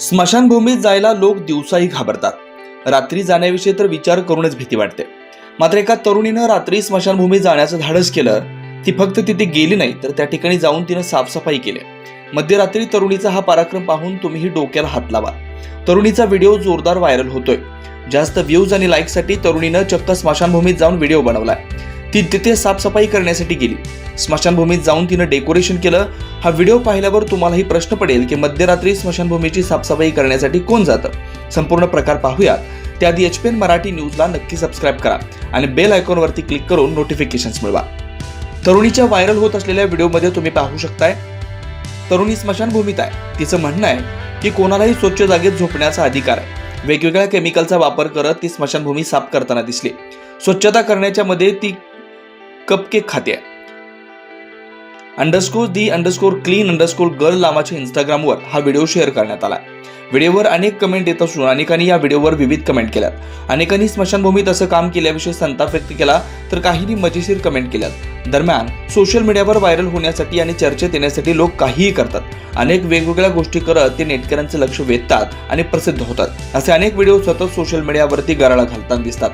स्मशानभूमीत जायला लोक दिवसाही घाबरतात. रात्री जाण्याविषयी तर विचार करूनच भीती वाटते. मात्र एका तरुणीनं रात्री स्मशानभूमीत जाण्याचं धाडस केलं ती फक्त तिथे गेली नाही तर त्या ठिकाणी जाऊन तिनं साफसफाई केली. मध्यरात्री तरुणीचा हा पराक्रम पाहून तुम्हीही डोक्याला हात लावा. तरुणीचा व्हिडिओ जोरदार व्हायरल होतोय. जास्त व्ह्यूज आणि लाईकसाठी तरुणीनं चक्क स्मशानभूमीत जाऊन व्हिडिओ बनवलाय. ती तिथे साफसफाई करण्यासाठी गेली. स्मशानभूमीत जाऊन तिनं डेकोरेशन केलं. हा व्हिडिओ पाहिल्यावर तुम्हालाही प्रश्न पडेल की मध्यरात्री स्मशानभूमीची साफसफाई करण्यासाठी कोण जातं? संपूर्ण प्रकार पाहूयात. त्याआधी एच पी एन मराठी न्यूजला नक्की सबस्क्राईब करा आणि बेल आयकॉनवरती क्लिक करून नोटिफिकेशन्स मिळवा. तरुणीच्या व्हायरल होत असलेल्या व्हिडिओमध्ये तुम्ही पाहू शकताय तरुणी स्मशानभूमीत आहे. तिचं म्हणणं आहे की कोणालाही स्वच्छ जागेत झोपण्याचा अधिकार आहे. वेगवेगळ्या केमिकलचा वापर करत ती स्मशानभूमी साफ करताना दिसली. स्वच्छता करण्याच्या मध्ये ती कपकेक खाते underscore the underscore clean underscore girl नावाच्या इंस्टाग्रामवर हा व्हिडिओ शेअर करण्यात आला व्हिडिओवर अनेक कमेंट येत असून अनेकांनी या व्हिडिओवर विविध कमेंट केल्यात. अनेकांनी स्मशानभूमीत असं काम केल्याविषयी संताप व्यक्त केला तर काहींनी मजेशीर कमेंट केल्यात. दरम्यान सोशल मीडियावर व्हायरल होण्यासाठी आणि चर्चेत येण्यासाठी लोक काहीही करतात. अनेक वेगवेगळ्या गोष्टी करत ते नेटकऱ्यांचे लक्ष वेधतात आणि प्रसिद्ध होतात. असे अनेक व्हिडिओ सतत सोशल मीडियावरती गराळा घालताना दिसतात.